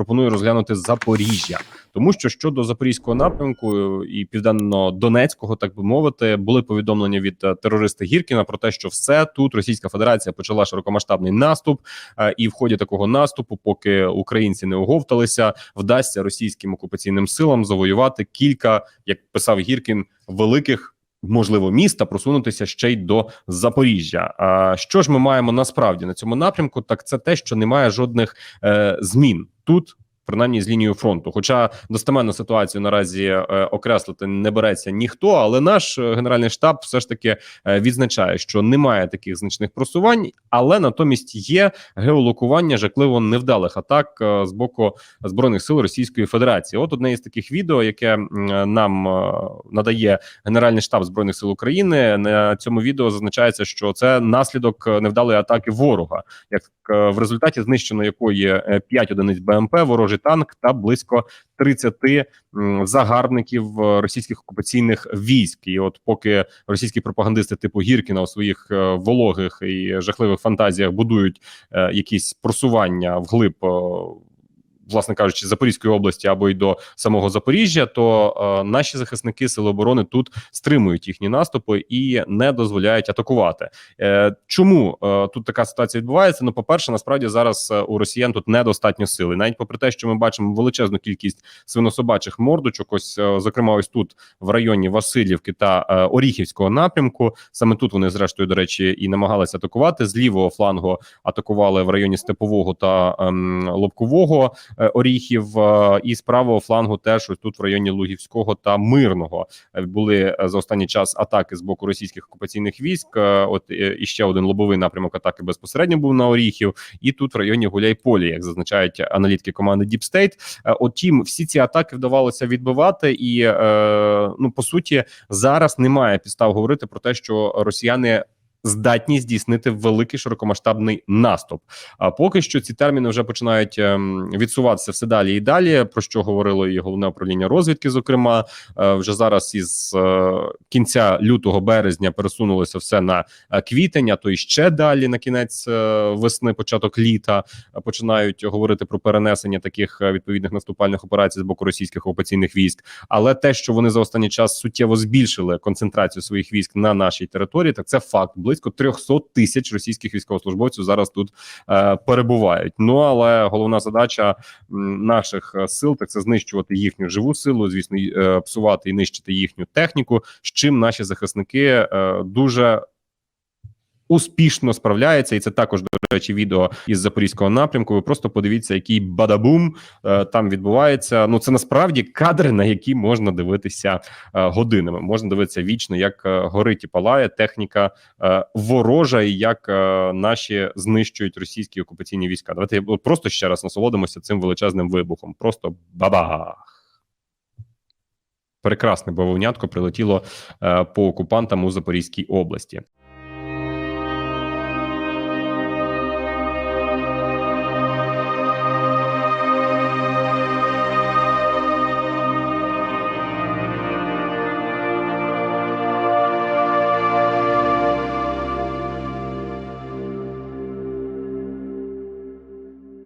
пропоную розглянути Запоріжжя, тому що щодо запорізького напрямку і південно-донецького, так би мовити, були повідомлення від е, терориста Гіркіна про те, що все тут Російська Федерація почала широкомасштабний наступ, е, і в ході такого наступу, поки українці не оговталися, вдасться російським окупаційним силам завоювати кілька, як писав Гіркін, великих. Можливо, міста просунутися ще й до Запоріжжя. А що ж ми маємо насправді на цьому напрямку? Так це те, що немає жодних е, змін тут. Принаймні з лінією фронту, хоча достеменну ситуацію наразі е, окреслити не береться ніхто, але наш е, генеральний штаб все ж таки е, відзначає, що немає таких значних просувань, але натомість є геолокування жахливо невдалих атак з боку збройних сил Російської Федерації. От одне із таких відео, яке нам надає Генеральний штаб збройних сил України. На цьому відео зазначається, що це наслідок невдалої атаки ворога, як в результаті знищено якої 5 одиниць БМП, ворожий танк та близько 30 загарбників е, російських окупаційних військ. І от поки російські пропагандисти типу Гіркіна у своїх е, вологих і жахливих фантазіях будують е, якісь просування вглиб. Власне кажучи, Запорізької області або й до самого Запоріжжя, то е, наші захисники сили оборони тут стримують їхні наступи і не дозволяють атакувати. Е, чому е, тут така ситуація відбувається? Ну, по перше, насправді зараз у росіян тут недостатньо сили, навіть попри те, що ми бачимо величезну кількість свинособачих мордочок. Ось зокрема, ось тут в районі Васильівки та Оріхівського напрямку. Саме тут вони, зрештою, до речі, і намагалися атакувати з лівого флангу. Атакували в районі Степового та ем, Лобкового Оріхів, е, і з правого флангу теж ось тут в районі Лугівського та Мирного е, були е, за останній час атаки з боку російських окупаційних військ. Е, От е, і ще один лобовий напрямок атаки безпосередньо був на Оріхів, і тут в районі Гуляйполі, як зазначають аналітики команди Deep State. Е, От всі ці атаки вдавалося відбивати, і е, ну по суті зараз немає підстав говорити про те, що росіяни. Здатні здійснити великий широкомасштабний наступ. А поки що ці терміни вже починають ем, відсуватися все далі і далі. Про що говорило і головне управління розвідки. Зокрема, Е, вже зараз із е, кінця лютого березня пересунулося все на е, квітень, а то і ще далі на кінець весни, початок літа починають говорити про перенесення таких відповідних наступальних операцій з боку російських окупаційних військ. Але те, що вони за останній час суттєво збільшили концентрацію своїх військ на нашій території, так це факт. Близько 300 тисяч російських військовослужбовців зараз тут е, перебувають. Ну але головна задача наших е, сил так це знищувати їхню живу силу, звісно, е, псувати і нищити їхню техніку. З чим наші захисники е, дуже успішно справляються, і це також до речі, відео із запорізького напрямку. Ви просто подивіться, який бадабум е, там відбувається. Ну це насправді кадри, на які можна дивитися е, годинами. Можна дивитися вічно, як е, горить і палає техніка е, ворожа, і як е, наші знищують російські окупаційні війська. Давайте просто ще раз насолодимося цим величезним вибухом. Просто бабах. Прекрасне бавовнятко прилетіло е, по окупантам у Запорізькій області.